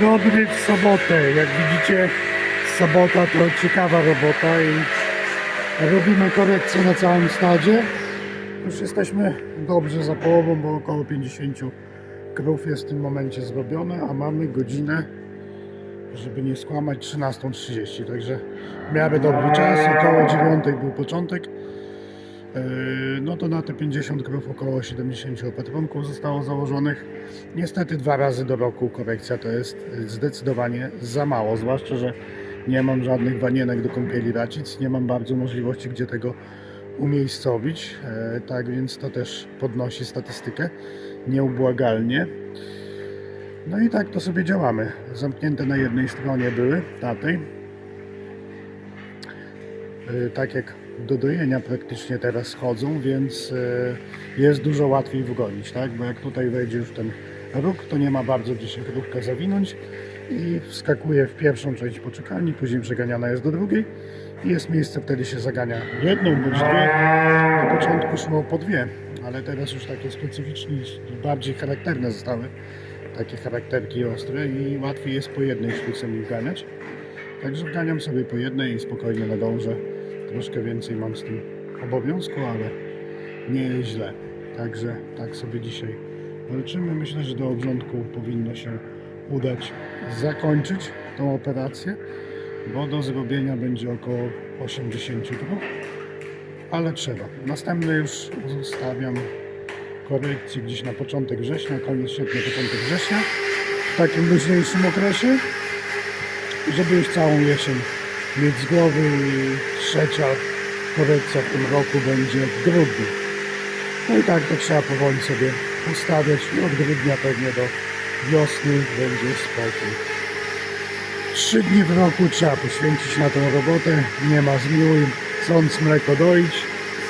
Dobry w sobotę. Jak widzicie, sobota to ciekawa robota i robimy korekcję na całym stadzie. Już jesteśmy dobrze za połową, bo około 50 krów jest w tym momencie zrobione, a mamy godzinę, żeby nie skłamać, 13.30. Także w miarę dobry czas, około 9 był początek. Yy, No to na te 50 krów około 70 opatrunków zostało założonych. Niestety dwa razy do roku korekcja to jest zdecydowanie za mało, zwłaszcza, że nie mam żadnych wanienek do kąpieli racic, nie mam bardzo możliwości, gdzie tego umiejscowić, e, tak więc to też podnosi statystykę nieubłagalnie. No i tak to sobie działamy. Zamknięte na jednej stronie były, tamtej. E, Tak jak do dojenia praktycznie teraz chodzą, więc e, jest dużo łatwiej wgonić, tak? Bo jak tutaj wejdzie już ten róg, to nie ma bardzo gdzie się krówka zawinąć i wskakuje w pierwszą część poczekalni, później przeganiana jest do drugiej i jest miejsce, wtedy się zagania jedną bądź dwie. Na początku szło po dwie, ale teraz już takie specyficzne, bardziej charakterne zostały, takie charakterki ostre i łatwiej jest po jednej sztuce mi wganiać. Także wganiam sobie po jednej i spokojnie nadążę. Troszkę więcej mam z tym obowiązku, ale nie jest źle. Także tak sobie dzisiaj walczymy. Myślę, że do obrządku powinno się udać zakończyć tą operację, bo do zrobienia będzie około 80 krów, ale trzeba. Następny już zostawiam korekcję gdzieś na początek września, koniec sierpnia, początek września, w takim luźniejszym okresie, żeby już całą jesień mieć z głowy i trzecia korekcja w tym roku będzie w grudniu. No i tak to trzeba powoli sobie ustawiać i od grudnia pewnie do wiosny będzie spokój. Trzy dni w roku trzeba poświęcić na tą robotę, nie ma zmiłuj, chcąc mleko doić,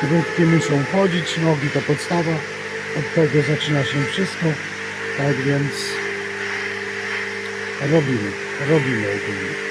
krówki muszą chodzić, nogi to podstawa, od tego zaczyna się wszystko, tak więc robimy, robimy ogólnie.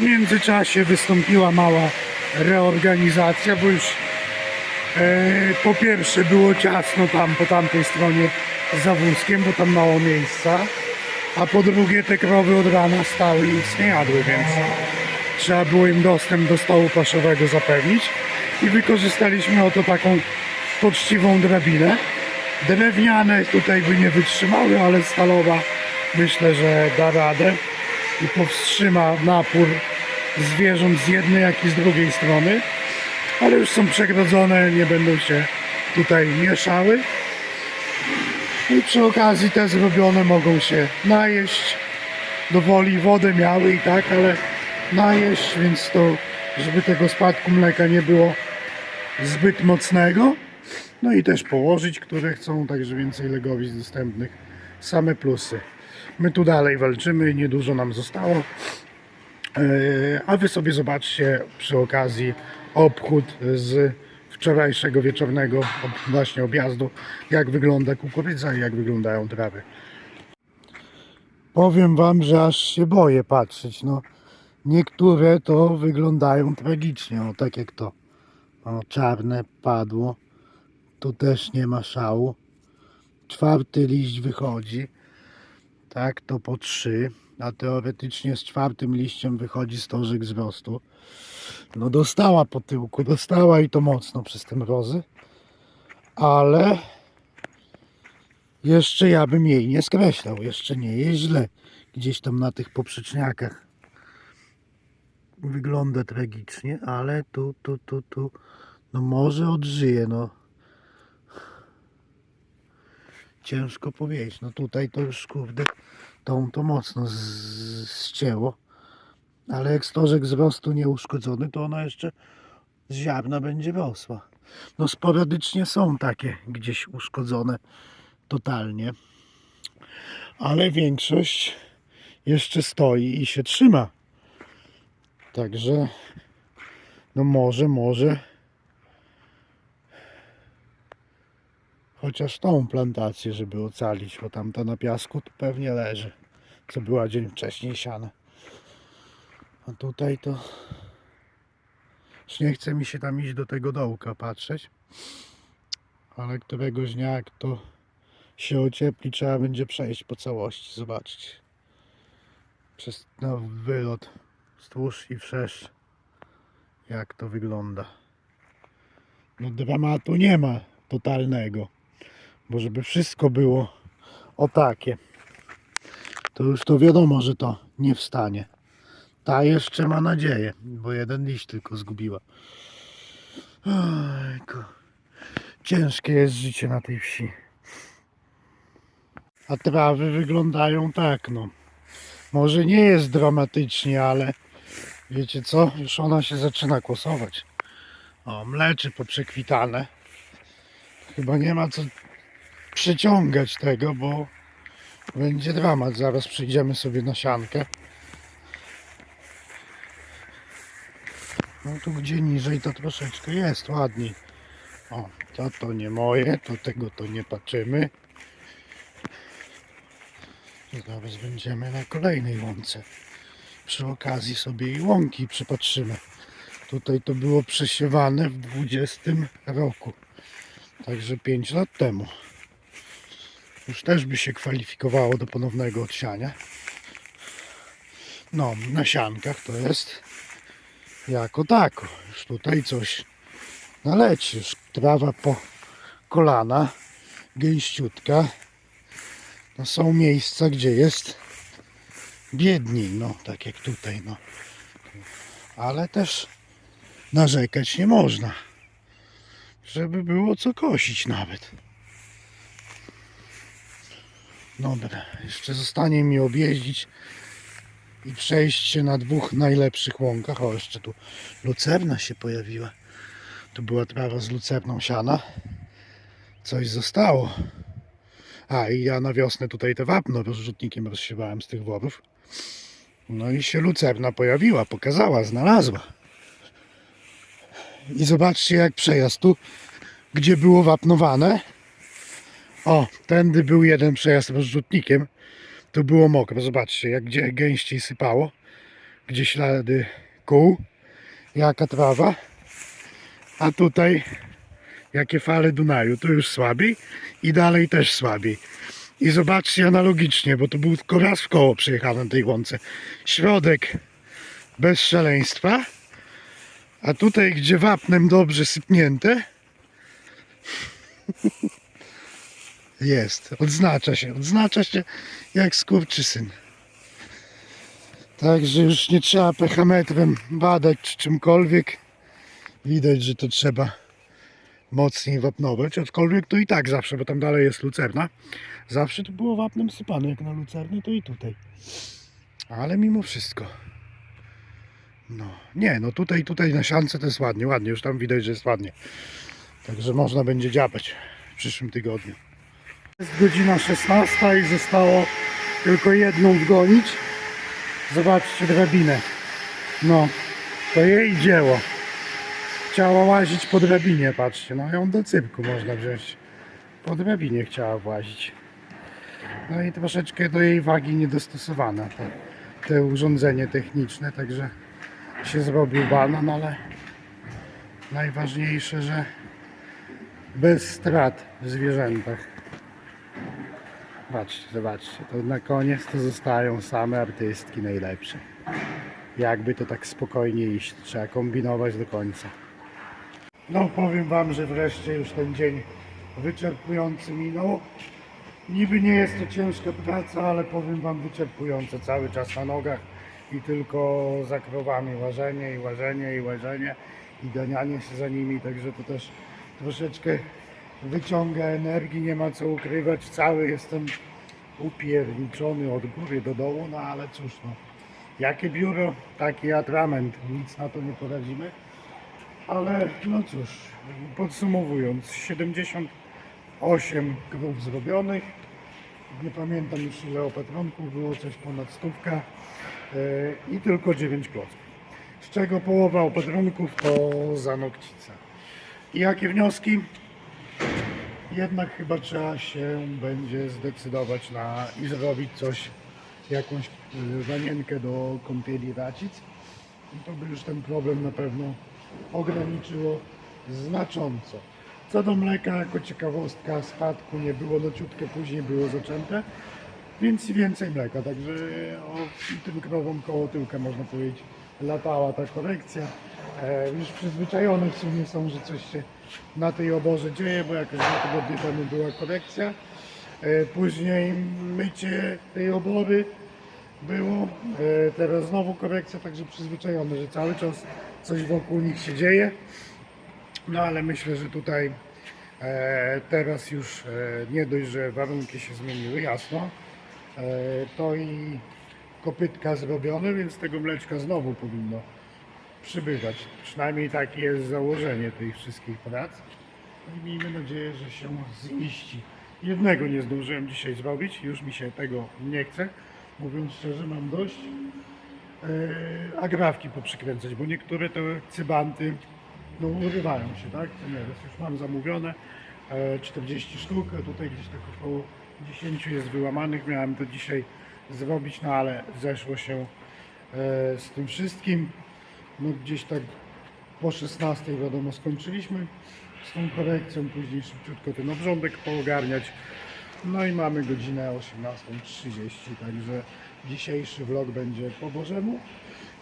W międzyczasie wystąpiła mała reorganizacja, bo już e, po pierwsze było ciasno tam po tamtej stronie za wózkiem, bo tam mało miejsca, a po drugie te krowy od rana stały i nic nie jadły, więc trzeba było im dostęp do stołu paszowego zapewnić i wykorzystaliśmy oto taką poczciwą drabinę. Drewniane tutaj by nie wytrzymały, ale stalowa myślę, że da radę i powstrzyma napór zwierząt z jednej, jak i z drugiej strony. Ale już są przegrodzone, nie będą się tutaj mieszały. I przy okazji te zrobione mogą się najeść. Do woli wodę miały i tak, ale najeść, więc to, żeby tego spadku mleka nie było zbyt mocnego. No i też położyć, które chcą, także więcej legowisk dostępnych. Same plusy. My tu dalej walczymy, niedużo nam zostało. E, A wy sobie zobaczcie przy okazji obchód z wczorajszego wieczornego właśnie objazdu, jak wygląda kukurydza i jak wyglądają trawy. Powiem wam, że aż się boję patrzeć. No, niektóre to wyglądają tragicznie, o, tak jak to. O, czarne padło. Tu też nie ma szału. Czwarty liść wychodzi. Tak, to po trzy, a teoretycznie z czwartym liściem wychodzi stożek wzrostu. No dostała po tyłku, dostała i to mocno przez te mrozy, ale jeszcze ja bym jej nie skreślał, jeszcze nie jest źle. Gdzieś tam na tych poprzeczniakach wygląda tragicznie, ale tu, tu, tu, tu, no może odżyje, no. Ciężko powiedzieć, no tutaj to już kurde, tą to mocno ścięło, ale jak stożek wzrostu nieuszkodzony, to ona jeszcze z ziarna będzie rosła. No sporadycznie są takie gdzieś uszkodzone totalnie, ale większość jeszcze stoi i się trzyma. Także no może, może chociaż tą plantację, żeby ocalić, bo tamta na piasku to pewnie leży, co była dzień wcześniej siana. A tutaj to już nie chce mi się tam iść do tego dołka patrzeć, ale któregoś dnia jak to się ociepli, trzeba będzie przejść po całości, zobaczyć. Przez na wylot wzdłuż i wszerz jak to wygląda. No dramatu nie ma totalnego, bo żeby wszystko było o takie, to już to wiadomo, że to nie wstanie. Ta jeszcze ma nadzieję, bo jeden liść tylko zgubiła. Ojku. Ciężkie jest życie na tej wsi. A trawy wyglądają tak, no. Może nie jest dramatycznie, ale wiecie co? Już ona się zaczyna kłosować. O, mleczy poprzekwitane. Chyba nie ma co przeciągać tego, bo będzie dramat. Zaraz przyjdziemy sobie na siankę. No tu gdzie niżej to troszeczkę jest ładniej. O, to to nie moje, to tego to nie patrzymy. Zaraz będziemy na kolejnej łące. Przy okazji sobie i łąki przypatrzymy. Tutaj to było przesiewane w 20 roku. Także 5 lat temu. Już też by się kwalifikowało do ponownego odsiania. No, na siankach to jest jako tako. Już tutaj coś naleci. Już trawa po kolana, gęściutka. No są miejsca, gdzie jest biedniej, no tak jak tutaj, no. Ale też narzekać nie można. Żeby było co kosić nawet. Dobra, jeszcze zostanie mi objeździć i przejść się na dwóch najlepszych łąkach. O, jeszcze tu lucerna się pojawiła. Tu była trawa z lucerną siana. Coś zostało. A i ja na wiosnę tutaj te wapno rozrzutnikiem rozsiewałem z tych worów. No i się lucerna pojawiła, pokazała, znalazła. I zobaczcie jak przejazd tu, gdzie było wapnowane. O, tędy był jeden przejazd rozrzutnikiem. Tu było mokro, zobaczcie, jak gdzie gęściej sypało. Gdzie ślady kół. Jaka trawa. A tutaj jakie fale Dunaju. Tu już słabiej i dalej też słabiej. I zobaczcie analogicznie, bo to był tylko raz w koło przejechane na tej łące. Środek bez szaleństwa. A tutaj, gdzie wapnem dobrze sypnięte, jest. Odznacza się. Odznacza się jak skurczysyn. Także już nie trzeba pechametrem badać czy czymkolwiek. Widać, że to trzeba mocniej wapnować, aczkolwiek to i tak zawsze, bo tam dalej jest lucerna. Zawsze to było wapnem sypane, jak na lucernę, to i tutaj. Ale mimo wszystko. No, nie, no tutaj, tutaj na siance to jest ładnie, ładnie, już tam widać, że jest ładnie. Także można będzie dziabać w przyszłym tygodniu. Jest godzina 16 i zostało tylko jedną wgonić. Zobaczcie drabinę. No, to jej dzieło chciała łazić po drabinie, patrzcie, no ją do cyrku można wziąć. Po drabinie chciała włazić. No i troszeczkę do jej wagi niedostosowane te, te urządzenie techniczne, także się zrobił banan, ale najważniejsze, że bez strat w zwierzętach. Patrzcie, zobaczcie, to na koniec to zostają same artystki najlepsze. Jakby to tak spokojnie iść, trzeba kombinować do końca. No powiem wam, że wreszcie już ten dzień wyczerpujący minął. Niby nie jest to ciężka praca, ale powiem wam wyczerpujące cały czas na nogach i tylko za krowami łażenie i łażenie i łażenie i ganianie się za nimi, także to też troszeczkę wyciąga energii, nie ma co ukrywać, cały jestem upierniczony od góry do dołu, no ale cóż no, jakie biuro, taki atrament, nic na to nie poradzimy. Ale no cóż, podsumowując, 78 krów zrobionych. Nie pamiętam już ile opatronków, było coś ponad stówka yy, i tylko 9 klocków. Z czego połowa opatronków to zanokcica. I jakie wnioski? Jednak chyba trzeba się będzie zdecydować na i zrobić coś, jakąś yy, wanienkę do kąpieli racic. I to by już ten problem na pewno ograniczyło znacząco. Co do mleka, jako ciekawostka, spadku nie było leciutkie, później było zaczęte, więc więcej mleka. Także o tym krowom koło tyłka, można powiedzieć, latała ta korekcja. E, już przyzwyczajone w sumie są, że coś się na tej oborze dzieje, bo jakoś dwa tygodnie temu była korekcja. E, później mycie tej obory było. E, teraz znowu korekcja, także przyzwyczajony, że cały czas coś wokół nich się dzieje. No ale myślę, że tutaj teraz już nie dość, że warunki się zmieniły, jasno, to i kopytka zrobione, więc tego mleczka znowu powinno przybywać. Przynajmniej takie jest założenie tych wszystkich prac. No i miejmy nadzieję, że się ziści. Jednego nie zdążyłem dzisiaj zrobić, już mi się tego nie chce. Mówiąc szczerze, mam dość e, agrafki poprzykręcać, bo niektóre te cybanty no, urywają się, tak? To już mam zamówione e, 40 sztuk, a tutaj gdzieś tak około 10 jest wyłamanych. Miałem to dzisiaj zrobić, no ale zeszło się e, z tym wszystkim. No gdzieś tak po 16 wiadomo skończyliśmy z tą korekcją, później szybciutko ten obrządek poogarniać. No i mamy godzinę 18.30, także dzisiejszy vlog będzie po Bożemu.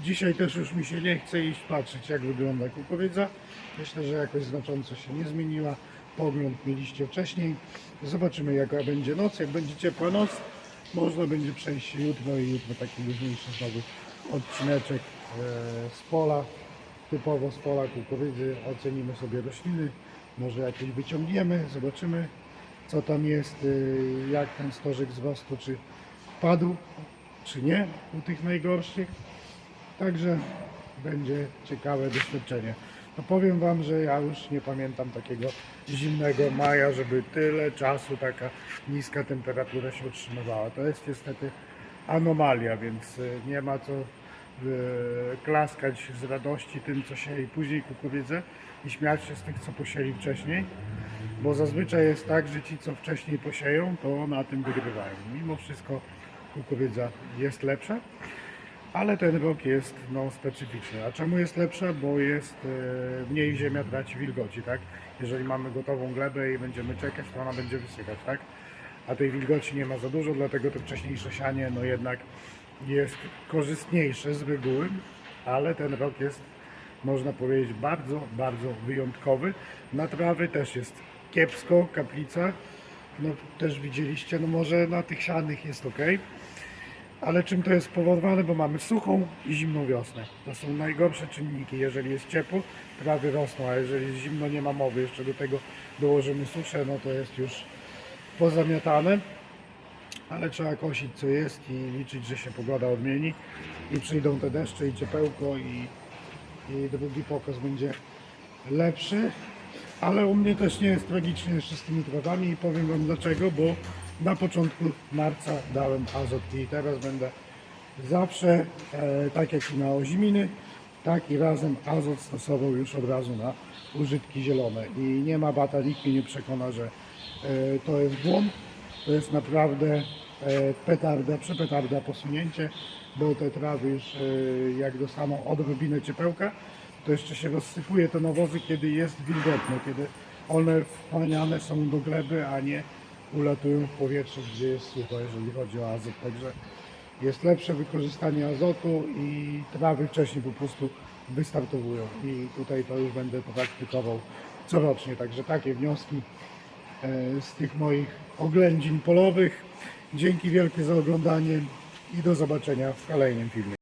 Dzisiaj też już mi się nie chce iść patrzeć jak wygląda kukurydza. Myślę, że jakoś znacząco się nie zmieniła. Pogląd mieliście wcześniej. Zobaczymy jaka będzie noc. Jak będzie ciepła noc, można będzie przejść jutro i jutro taki luźniejszy znowu odcineczek z pola. Typowo z pola kukurydzy. Ocenimy sobie rośliny. Może jakieś wyciągniemy, zobaczymy co tam jest, y, jak ten stożek wzrostu, czy padł, czy nie u tych najgorszych. Także będzie ciekawe doświadczenie. No powiem Wam, że ja już nie pamiętam takiego zimnego maja, żeby tyle czasu taka niska temperatura się utrzymywała. To jest niestety anomalia, więc y, nie ma co klaskać z radości tym, co się i później kukurydzę i śmiać się z tych, co posieli wcześniej, bo zazwyczaj jest tak, że ci, co wcześniej posieją, to na tym wygrywają. Mimo wszystko kukurydza jest lepsza, ale ten rok jest no, specyficzny. A czemu jest lepsza? Bo jest e, mniej ziemia traci wilgoci, tak? Jeżeli mamy gotową glebę i będziemy czekać, to ona będzie wysychać, tak? A tej wilgoci nie ma za dużo, dlatego to wcześniejsze sianie no jednak jest korzystniejsze z reguły, ale ten rok jest, można powiedzieć, bardzo, bardzo wyjątkowy. Na trawy też jest kiepsko, kaplica, no też widzieliście, no może na tych sianych jest ok, ale czym to jest spowodowane? Bo mamy suchą i zimną wiosnę. To są najgorsze czynniki. Jeżeli jest ciepło, trawy rosną, a jeżeli jest zimno, nie ma mowy. Jeszcze do tego dołożymy suszę, no to jest już pozamiatane. Ale trzeba kosić co jest i liczyć, że się pogoda odmieni i przyjdą te deszcze i ciepełko i, i drugi pokaz będzie lepszy. Ale u mnie też nie jest tragicznie z tymi trawami i powiem Wam dlaczego, bo na początku marca dałem azot i teraz będę zawsze, e, tak jak i na oziminy, tak i razem azot stosował już od razu na użytki zielone. I nie ma bata, nikt mnie nie przekona, że e, to jest błąd. To jest naprawdę e, petarda, przepetarda posunięcie, bo te trawy już e, jak dostaną odrobinę ciepełka, to jeszcze się rozsypuje te nawozy, kiedy jest wilgotne, kiedy one wchłaniane są do gleby, a nie ulatują w powietrzu, gdzie jest sucho, jeżeli chodzi o azot. Także jest lepsze wykorzystanie azotu i trawy wcześniej po prostu wystartowują. I tutaj to już będę praktykował corocznie. Także takie wnioski E, z tych moich oględzin polowych. Dzięki wielkie za oglądanie i do zobaczenia w kolejnym filmie.